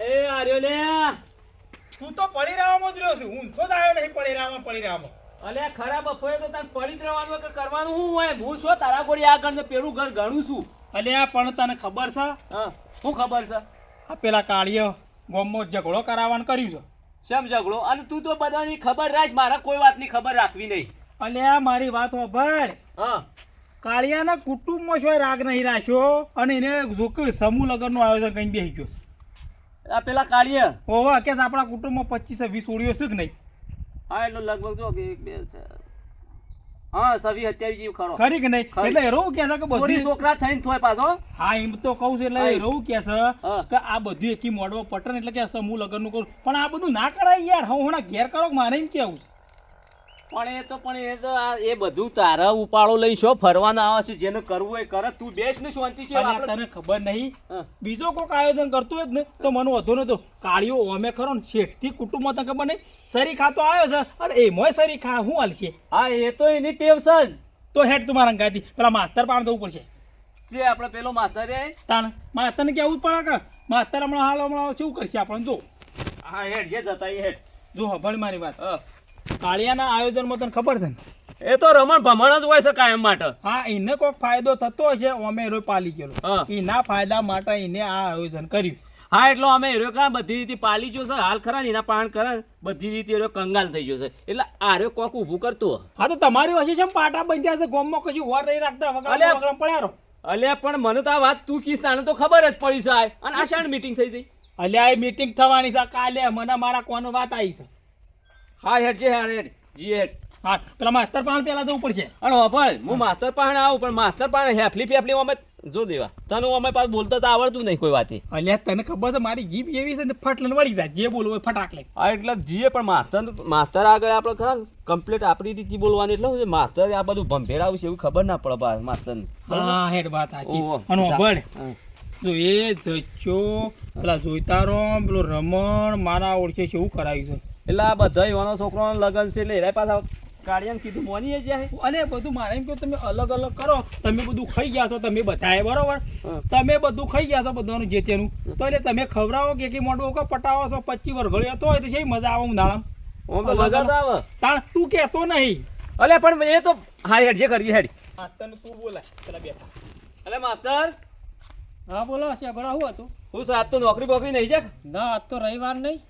એ આર્યો લે. તું તો પડી રહેવામાં જ રહ્યો છું. હું તો જ આવ્યો નહીં પડી રહેવામાં પડી રહેવામાં અલે ખરા બફોએ તો તને પડી રહેવાનું કે કરવાનું? શું હોય? હું શું? તારા ગોળી આ ઘર ને પેલું ઘર ગણું છું. અલ્યા પણ તને ખબર છે? હા. શું ખબર છે? આ પેલા કાળીયો ગોમો ઝઘડો કરાવવાનું કર્યું છે. શેમ ઝઘડો? અને તું તો બધાની ખબર રાખ મારા કોઈ વાતની ખબર રાખવી નહીં. અલ્યા મારી વાત હોભળ. હા. કાળિયાના કુટુંબમાં શું રાગ નહીં રાખ્યો? અને એને જોક સમૂહ લગ્નનું આયોજન કરીને બેસી ગયો આ પેલા કાળિયા? ઓવા કે આપણા કુટુંબમાં પચીસ વીસ ઓળીઓ છે કે નહીં? હા એટલે લગભગ જો કે એક બે હા સવી સત્યાવીસ જેવું ખરો. ખરી કે નહીં. એટલે એવું કે છે કે બધી છોકરા થઈને થોય પાછો. હા એમ તો કહું છું એટલે. એવું કે છે. કે આ બધું એકી મોડવો પટન એટલે કે સમૂહ લગ્નનું કરું. પણ આ બધું ના કરાય યાર. હું હમણાં ઘેર કરો કે મારે એમ કેવું? છે. પણ એ તો પણ એ તો આ એ બધું તારા ઉપાડો લઈ શો ફરવાના આવે છે જેને કરવું હોય એ કરે. તું બેસ ને શાંતિ છે તને ખબર નહીં. બીજો કોઈક આયોજન કરતું હોય જ ને તો મને વધુ નતો. કાળીઓ અમે ખરો ને શેઠથી કુટુંબમાં તને ખબર નહીં. સરી ખાતો આવ્યો છે અને એમાંય સરી ખા હું હાલશે હા એ તો એની ટેવ છે જ. તો હેઠ તું મારા ગાતી પેલા માસ્તર પાણ દવું પડશે જે આપણે પેલો માસ્તર એ? તાણ માસ્તરને કેવું જ પડે કે માસ્તર હમણાં હાલ હમણાં શું કરશે આપણને જો. હા હેઠ જે જતા એ હેઠ જો હભળ મારી વાત. હા. કાળિયાના આયોજનમાં તને ખબર છે ને? એ તો રમણ ભમણ જ હોય છે કાયમ માટે. હા એને કોઈક ફાયદો થતો છે અમે એરો પાલી ગયેલો. એના ફાયદા માટે એને આ આયોજન કર્યું. હા એટલો અમે એરો કા બધી રીતે પાલી ગયો છે? હાલ ખરા એના પાણ કરે બધી રીતે એરો કંગાલ થઈ ગયો છે. એટલે આર્યો કોક ઊભું કરતું હા તો તમારી વચ્ચે છે પાટા બંધ્યા છે ગોમમાં કશું વાર નહીં રાખતા વગર પડ્યા અલ્યા પણ મને તો આ વાત તું કીસ તાણે તો ખબર જ પડી છે આ. અને આ શાણ મીટિંગ થઈ હતી અલ્યા એ મીટિંગ થવાની છે કાલે મને મારા કોનો વાત આવી છે. હા હેડ જે હેડ હેડ. જી હેડ. હા પેલા માસ્તર પાણ પેલા જવું પડશે. અને હોભળ હું માસ્તર પાસે આવું પણ માસ્તર પાસે હેફલી ફેફલી અમે જો દેવા. તને અમે પાછું બોલતા તો આવડતું નહીં કોઈ વાતે. અલ્યા તને ખબર છે મારી જીભ એવી છે ને ફટલન વળી જાય. જે બોલવું હોય ફટાક લે. હા એટલે જીએ પણ માસ્તર માસ્તર આગળ આપણે ખરા કમ્પ્લીટ આપણી રીતે બોલવાની એટલે માસ્તર આ બધું ભંભેરાવું છે એવું ખબર ના પડે બા માસ્તર હા હેડ વાત સાચી અને હા. જો એ જચ્ચો પેલા જોઈતારો પેલો રમણ મારા ઓળખે છે એવું કરાવ્યું છે. એટલે આ બધા યુવાનો છોકરાનો લગન છે એટલે એરા પાછા કાઢિયાને કીધું મોની જાય અને બધું મારે એમ કે તમે અલગ અલગ કરો. તમે બધું ખાઈ ગયા છો તમે બધાએ બરોબર? તમે બધું ખાઈ ગયા છો બધાનું જે તેનું. તો એટલે તમે ખવડાવો કે કે મોટું કે પટાવો છો? પચી વરઘડી હતો હોય તો છે મજા આવે ઉનાળામાં. આમ તો મજા તો આવે. તાણ તું કહેતો નહીં. અલે પણ એ તો હા હેડ જે કરીએ હેડ. માસ્તર તું બોલાય. પેલા બેઠા. અલે માસ્તર. હા બોલો શેગડા હું હતું? હું સાત તો નોકરી બોકરી નહીં છે ના આજ તો રવિવાર નહીં.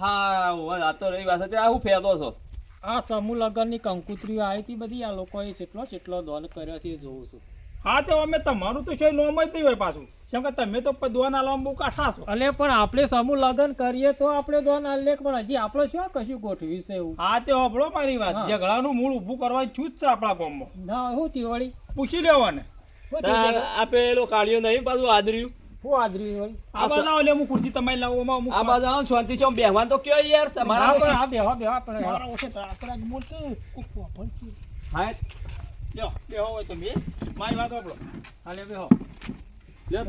હા હું રહી વાત હતી આ હું ફેરતો છો. આ સમૂહ લગ્નની કંકુતરીઓ આવી હતી બધી. આ લોકોએ કેટલો કેટલો દોન કર્યો છે જોઉં છું. હા તો અમે તમારું તો છે નોમ જ નહીં હોય પાછું. કેમ કે તમે તો દોન આલવામાં બહુ કાઠા છો. અલે પણ આપણે સમૂહ લગ્ન કરીએ તો આપણે દોન આલેખ પણ હજી આપણે શું કશું ગોઠવ્યું છે એવું? હા તે હોભળો મારી વાત. હા. ઝઘડાનું મૂળ ઊભું કરવાની છૂટ છે આપણા ગામમાં. ના શું તિવાળી. પૂછી લેવાને. શું તાર થયું આ પેલો કાળિયો નહીં પાછું આદર્યું. શું આદરી હોય? આ બાજુ આવો લે હું ખુરશી તમારી લાવો અમુક આ બાજુ આવો શાંતિ છે બેહવાન તો કયો યાર તમારા હા, પણ આપણે ઓછે તો આપણે આજ બોલતો કોક વાપર હા લ્યો બેહો હોય તો બે મારી વાત હોભળો હાલે બેહો. તમે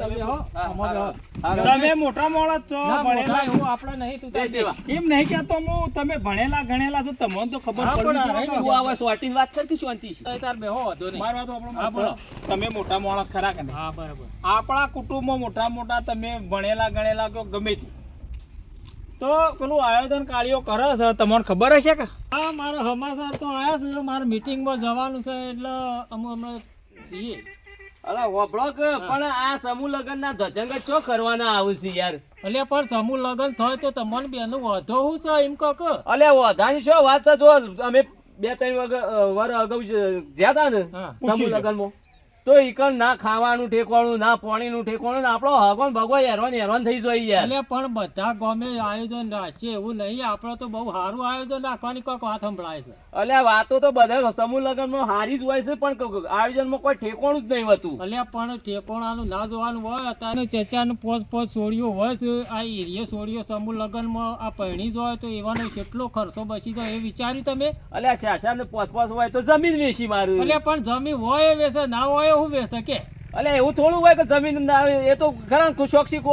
મોટા છો ભણેલા. એવું આપણે નહીં તું તાર બે દેવા. એમ નહીં કહેતો હું તમે ભણેલા ગણેલા છો તમને તો ખબર હા, પડવી પણ જોઈએ આ કે તું આવે સોટીની વાત કર કે શાંતિ છે? તાર બેહો વાંધો નહીં. મારી વાત હોભળો, હા, બોલો. તમે મોટા માણસ ખરા કે હા બરાબર. આપણા કુટુંબમાં મોટા મોટા તમે ભણેલા ગણેલા કે ગમે તે. તો પેલું આયોજન કાર્યો કરે છે તમને ખબર હશે કે? હા મારા હમાસર તો આવ્યા છે મારે મીટિંગમાં જવાનું છે એટલે અમે હમણાં છીએ. અરે હોભળો કે પણ આ સમૂહ લગ્ન ના ધજંગ ચો કરવાના આવું છે યાર? અલ્યા પણ સમૂહ લગ્ન થાય તો તમને બેનું વધો હું છે એમ કહો કે? અલે વધાની છો વાત છે? જો અમે બે ત્રણ વગર વર અગાઉ જ્યાં તા ને. સમૂહ. લગ્નમાં. તો ઈકણ ના ખાવાનું ઠેકવાનું ના પાણીનું ઠેકવાનું આપણો હગવાન ભગવાન હેરવાન હેરવાન થઈ યાર. એટલે પણ બધા ગમે આયોજન રાખશે એવું નહીં આપણે તો બહુ સારું આયોજન રાખવાની કોઈક વાત સંભળાય છે. એટલે વાતો તો બધા સમૂહ લગ્નમાં હારી જ હોય છે પણ આયોજનમાં કોઈ ઠેકોણું જ નહીં હોતું. એટલે પણ ઠેકોણાનું ના જોવાનું હોય અત્યારે ચચાનું પોચ પોચ સોળીઓ હોય છે આ એરિયે સોળીઓ સમૂહ લગ્નમાં આ પહેણી જ હોય તો એવાનો કેટલો ખર્ચો બચી જાય એ વિચાર્યું તમે? એટલે આ પોચ પોસ હોય તો જમીન વેચી મારું. એટલે પણ જમીન હોય એ વેચે ના હોય એવું વેચતા કે? અલે એવું થોડું હોય કે જમીન એ તો ખરા શોખી કો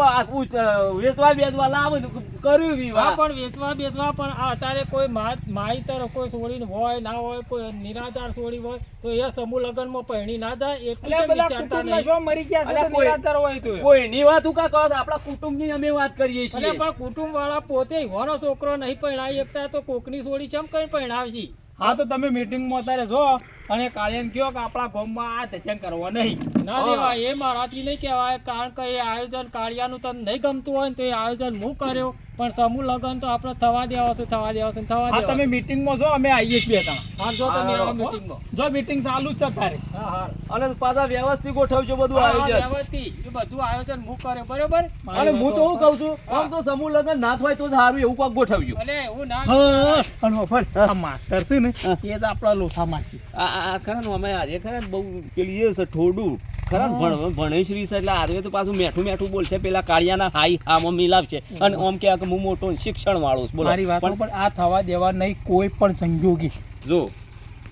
વેચવા બેચવા લાવે કર્યું હા વિવાહ પણ વેચવા બેચવા પણ આ અત્યારે કોઈ મા- માઈતર કોઈ છોડીને હોય ના હોય કોઈ નિરાધાર છોડી હોય તો એ સમૂહ લગ્નમાં પહેણી ના જાય એટલે વિચારતા નહીં. મરી ગયા નિરાધાર હોય તો. કોઈ ની વાત હું કા કહો? આપણા કુટુંબની અમે વાત કરીએ છીએ. પણ કુટુંબ વાળા પોતે વારો છોકરો નહીં પરણાવી શકતા તો કોકની છોડી ચમ કઈ પહેણાવશી? હા તો તમે મીટિંગમાં અત્યારે જો. અને કાળિયાને કહો કે આપણા ગામમાં આ ધજન કરવા નહીં. ના દેવા એ મારાથી નહીં કહેવાય. કારણ કે એ આયોજન કાળિયાનું તને નહીં ગમતું હોય ને તો એ આયોજન હું કર્યો? પણ સમૂહ લગન તો આપણે થવા દેવા છે થવા દેવા છે થવા દેવા તમે મીટિંગમાં જો અમે આવીએ છીએ ત્યાં હા જો તમે આવો. મીટિંગમાં જો મીટિંગ ચાલુ જ છે તારે હા હા. અને પાછા વ્યવસ્થિત ગોઠવજો બધું આયોજન. વ્યવસ્થિત. એ બધું આયોજન હું કરે બરોબર? અને હું તો હું કહું છું આમ તો સમૂહ લગન ના થાય તો સારું એવું કોક ગોઠવજો. અલે એવું ના હા અને વફર, આ માસ્ટર છે ને એ જ આપણા લોથામાં મારશે આ આ- ખરા ને અમે હારે ખરા ને બહુ પેલી એ છે ઠોડું. ખરા ભણ ભણેશ રીસ એટલે હારે તો પાછું મેઠું મેઠું બોલશે. પેલા કાળિયાના હાઈ હામાં મિલાવશે. અને ઓમ કે હું મોટો શિક્ષણ વાળો છું. બોલો. મારી વાત પણ આ થવા દેવા નહીં કોઈ પણ સંજોગી. જો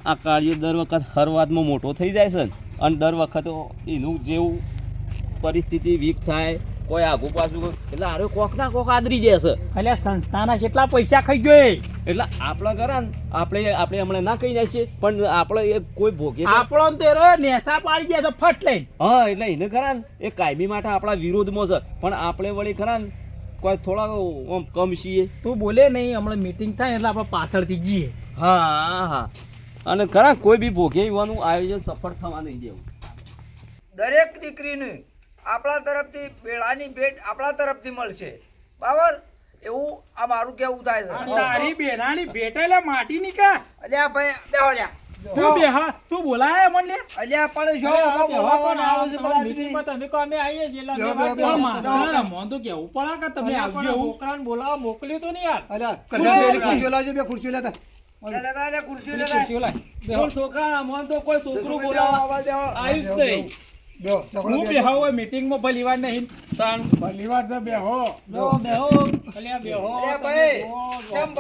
આ કાર્ય દર વખત હર વાતમાં મોટો થઈ જાય છે ને. અને દર વખત એનું જેવું પરિસ્થિતિ વીક થાય કોઈ આગુ પાછું એટલે હારે કોક ના કોક આદરી જશે એટલે સંસ્થાના કેટલા પૈસા ખાઈ ગયો એટલે આપણા ઘરા ને આપણે આપણે હમણાં ના કહી જાય છે પણ આપણે એ કોઈ ભોગે તો- આપણો ને તેરો નેસા પાડી ગયા ફટ લઈને. હા એટલે એને ખરા ને એ કાયમી માટે આપણા વિરોધમાં છે. પણ આપણે વળી ખરા ને કોઈ થોડા આમ કમ છીએ. તું બોલે નહીં હમણાં મીટિંગ થાય એટલે આપણે પાછળથી જઈએ. હા હા. અને ખરા કોઈ બી ભોગે એવાનું આયોજન સફળ થવા નહીં દેવું. દરેક દીકરીને આપણા તરફથી બેડાની ભેટ આપણા તરફથી મળશે. બરાબર એવું આ મારું કેવું થાય છે? તારી બેડાની ભેટ એટલે માટી ની કા? અલ્યા ભાઈ બેહો લ્યા. તું બેહા તું બોલાય મને. અલ્યા પણ જો બોલાવવાના પણ આવે છે આ બધા તમે કો અમે આઈએ છે એટલે મોન તો કેવું પડા કે તમે આવજો છોકરાને બોલાવવા મોકલ્યું તો નહીં યાર. અલ્યા કદાચ પેલી બોલાય? લાવજો બે ખુરશી લેતા. ખુરશી લે, ખુરશીઓ લે, લે. ખુરશીઓ લાય. બેહો. છોકરા આમાં તો કોઈ છોકરું બોલાવા આવીશ બેહો. જ હું બેહો. હોય નહીં. તો બેહો. બેહો. અલ્યા, બેહો. ભાઈ કેમ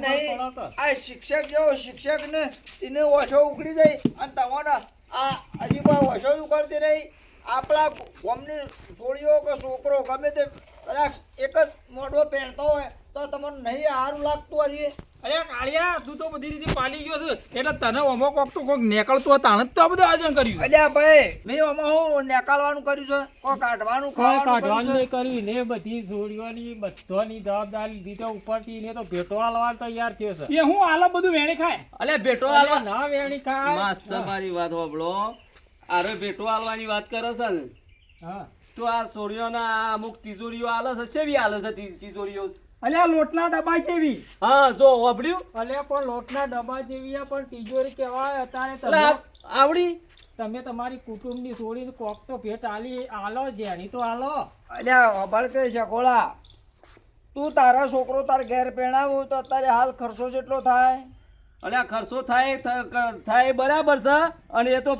નહીં? આ શિક્ષક જો શિક્ષક ને એને ઓછો ઉકળી જાય અને તમને આ હજી કોઈ ઓછો ઉકળતી નહીં આપણા ગમની છોડીઓ કે છોકરો ગમે તે કદાચ એક જ મોઢો પહેરતો હોય તો તમને નહીં સારું લાગતું હરી અરે કાળિયા તું તો બધી રીતે પાલી ગયો છે. એટલે તને ઓમો કોક તો કોક નેકળતો તાણે તો આ બધું આયોજન કર્યું અલ્યા ભાઈ મેં ઓમો હું નેકળવાનું કર્યું છે. કોઈ કાઢવાનું ખાવાનું કાઢવાનું કર્યું નહીં કર્યું ને બધી જોડીઓની બધાની જવાબદારી લીધી તો ઉપરથી ને તો ભેટો હાલવા તૈયાર થયો છે. એ હું આલો બધું વેણી ખાય? અલે ભેટો અલ્યા, હાલવા ના વેણી ખાય. માસ્તર મારી વાત હોબળો આરે ભેટો હાલવાની વાત કરે છે હા. તો આ સોરીઓના અમુક તિજોરીઓ આલે છે ચેવી આલે છે તિ- તિજોરીઓ? અલ્યા લોટના ડબ્બા જેવી. હા જો હોબળ્યું અલ્યા પણ લોટના ડબ્બા જેવી આ પણ તિજોરી કહેવાય. અત્યારે તમે આવડી? તમે તમારી કુટુંબની છોડીને કોક તો ભેટ આલી. આલો જેની તો આલો. અલ્યા અભળ કે શકોળા તું તારા છોકરો તાર ઘેર પહેણાવો તો અત્યારે હાલ ખર્ચો જેટલો થાય? અને આ ખર્ચો થાય થાય બરાબર છે અને એ તો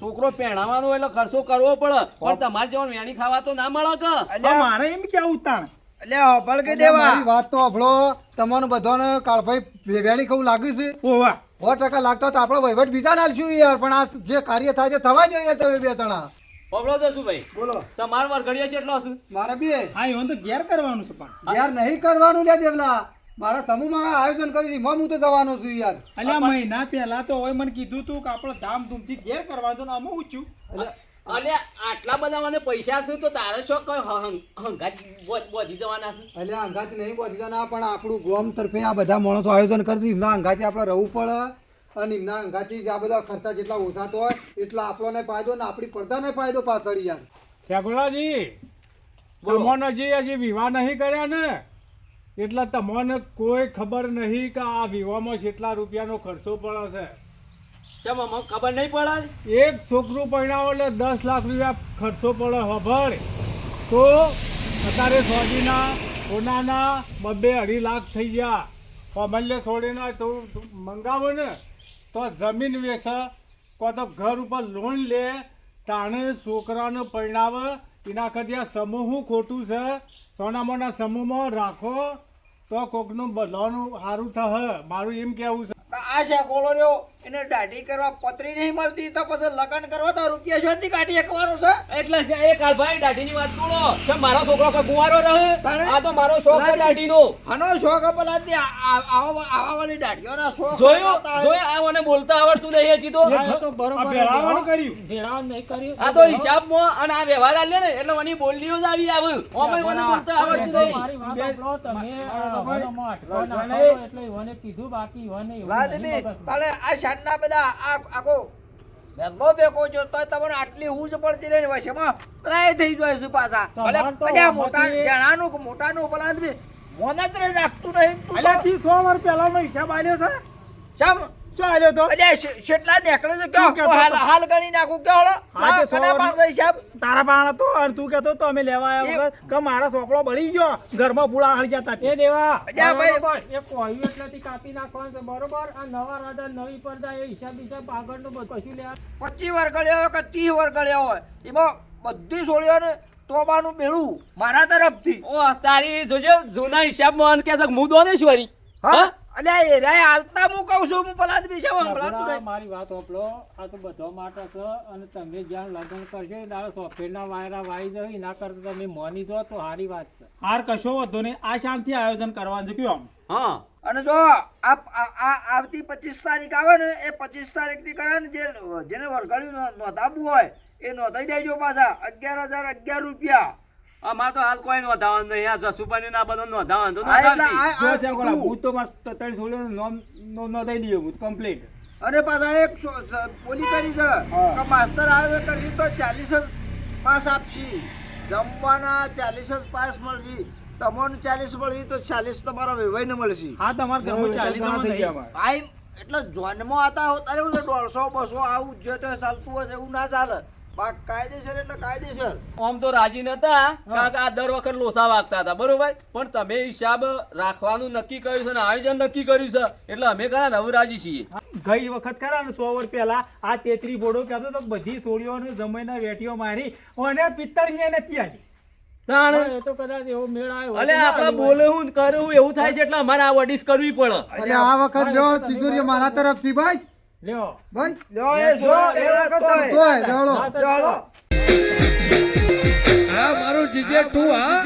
છોકરો પહેણાવાનો એટલે ખર્ચો કરવો પડે. પણ તમારે જેવા વેણી ખાવા તો ના મળે કે? મારે એમ કેવું તાણ અલ્યા અભળ કે દેવા. મારી વાત તો અભળો તમને બધાને કાળભાઈ ભેગાની કહું લાગ્યું છે. ઓવા સો ટકા લાગતા તો આપણે વહીવટ બીજા ના યાર પણ આ જે કાર્ય થાય છે થવા જોઈએ તમે બે તણા હોબળો જશું ભાઈ? બોલો. તમારો વર્ગડીયો કેટલો છે? મારે બી હા એવું તો ઘેર કરવાનું છે પણ. યાર નહીં કરવાનું લે દેવલા. મારા સમૂહમાં આયોજન કર્યું છે હું તો જવાનો છું યાર. અલ્યા મહિના પહેલા તો હવે મને કીધું તું કે આપણે ધામધૂમથી ઘેર કરવાનું છે ને અમે ઊંચ્યું અને આટલા બધા મને પૈસા છે તો તારે શું કઈ હં- હંગાત બોધ- જવાના છે? એટલે હંગાત નહીં બોધી જવાના પણ આપણું ગોમ તરફે આ બધા માણસો આયોજન કરશે. એમના અંગાથી આપણે રહેવું પડે અને એમના અંગાથી જ આ બધા ખર્ચા જેટલા ઓછા તો હોય એટલા આપણને ફાયદો ને આપણી પડદાને ફાયદો પાછળ યાર. ઠેકુલાજી તમને હજી હજી વિવાહ નહીં કર્યા ને એટલે તમને કોઈ ખબર નહીં કે આ વિવાહમાં કેટલા રૂપિયાનો ખર્ચો પડે શેમ ખબર નહીં પડે એક છોકરું પરણાવો એટલે દસ લાખ રૂપિયા ખર્ચો પડે ખબર તો અત્યારે સોજીના, સોનાના બબ્બે અઢી લાખ થઈ ગયા. અમલ્ય છોડીને તો મંગાવો ને. તો જમીન વેચે કો તો ઘર ઉપર લોન લે. તાણે છોકરાને પરણાવે, એના કરતા સમૂહ ખોટું છે? સોનામાના સમૂહમાં રાખો. તો કોકનું બધાનું સારું થશે. મારું એમ કેવું છે. આ શેકોળો રહ્યો? એને દાઢી કરવા પતરી નહીં મળતી તો પછી લગ્ન કરવા તો રૂપિયા શોધી કાઢી એકવાનો છે? એટલે એ કાલભાઈ દાઢીની વાત સુનો છે મારો છોકરો કે કુંવારો રહે? આ તો મારો શોખ છે દાઢીનો. આનો શોખ આ- આ- આવા આવા વાળી દાઢીઓના શોખ જોયો? જોયો? આ મને બોલતા આવડતું નહીં હજી તો. તો બરોબર ભેળાવાનું કર્યું. ભેળાવાનું નહીં કર્યું. આ તો હિસાબમાં અને આ વ્યવહાર આલ્યો ને એટલે મને બોલીઓ જ આવી આવે. ઓમે મને બોલતા આવડતું નહીં. મારી વાત તમે એટલે મને કીધું બાકી ઈવોને મગજમાં. તાણે આ શાનના બધા આ આખો ભેગો ભેગો જો તો તમને આટલી હુંજ પડતી રહી ને વશમાં પ્રાય થઈ જાય છે પાછા ભલે તો મોટા જણાનું કે મોટાનું આદમી મોન જ રાખતું નહીં તો. થી સો વર્ષ પહેલાનો હિસાબ આલ્યો છે શેમ? શું આલ્યો તો? અલ્યા, શેટલા નીકળે છે? કયો? હાલ હાલ ગણી નાખું. કયો હળો? હા, તે લાવ, સો કના વર્ષ- પાડતો હિસાબ? તારા પાણ હતો અને તું કહેતો તો અમે લેવા એ- આવ્યા વગર કે મારા સોપડો બળી ગયો. ઘરમાં પૂળા હળી ગયા તા. એ દેવા અજા ભાઈ- એ કોહ્યું એટલેથી કાપી નાખવાનું છે બરોબર? આ નવા રાધા નવી પડદા એ હિસાબ હિસાબ આગળનું બધું કશું લેવા પચીસ વર ગળ્યા હોય કે ત્રીસ વાર ગળ્યા હોય એમાં બધી ને તોબાનું મેળવું મારા તરફથી. ઓ તારી જોજો જૂના હિસાબમાં કે હું દો ને છોરી હા? અલ્યા એ રે હાલતા હું કહું છું હું પેલા છે સંભળાતું નહીં. મારી વાત સાંભળો આ તો બધા માટે છે અને તમે જ્યાં લગ્ન કરશો દાડો સોફ્ટવેરના વાયરા વાઈ જાય ના કરતા તમે મોની દો તો સારી વાત છે. હાર કશો વધો નહીં. આ શાંતિ આયોજન કરવાનું છે કયો આમ? હા. અને જો આ આ- આવતી પચીસ તારીખ આવે ને એ પચીસ તારીખથી કરે ને જે જેને વરઘાડ્યું નોંધાવવું હોય એ નોંધાઈ દેજો પાછા. અગિયાર હજાર અગિયાર રૂપિયા. અમાર તો હાલ કોઈ નોંધાવાનું નહીં. આ જસુભાઈ ના બધા નોંધાવાનું તો નોંધાવશી. નામ નોંધાઈ કમ્પ્લીટ અને પાછા એક સો- સ- બોલી કરી છે. કે માસ્તર આવે કરશે તો ચાલીસ જ પાસ આપશી. જમવાના ચાલીસ જ પાસ મળશે. તમને ચાલીસ મળશે તો ચાલીસ તમારા વેવાઈને મળશે. હા તમારા ચાલીસ ચાલી જણા થઈ ગયા ભાઈ. એટલે જોનમાં હતા હો એવું છે દોઢસો બસો આવું જે તો ચાલતું હશે એવું ના ચાલે. કાયદેસર એટલે કાયદેસર. આમ તો રાજી નતા કારણ કે આ દર વખત લોસા વાગતા હતા બરોબર? પણ તમે હિસાબ રાખવાનું નક્કી કર્યું છે અને આયોજન નક્કી કર્યું છે એટલે અમે ખરા ને રાજી છીએ. ગઈ વખત ખરા ને સો વર્ષ પહેલા આ તેત્રી બોડો કહેતો તો બધી સોળીઓને જમાઈને વેટીઓ મારી અને પિત્તળીએ નથી આવી તાણ. હા, એ તો કદાચ એવો મેળ આવ્યો. હોય અલે તો ના આપણે આવ્યો હોય. બોલે હું ને કરે હું એવું થાય છે એટલે અમારે આ વડીસ કરવી પડે. આ વખત લ્યો તિજોરી મારા તરફથી બસ લ્યો. બસ લ્યો એ જો એ વાત તોય. તોય જાળો હા, મારું જીજે ટુ હા?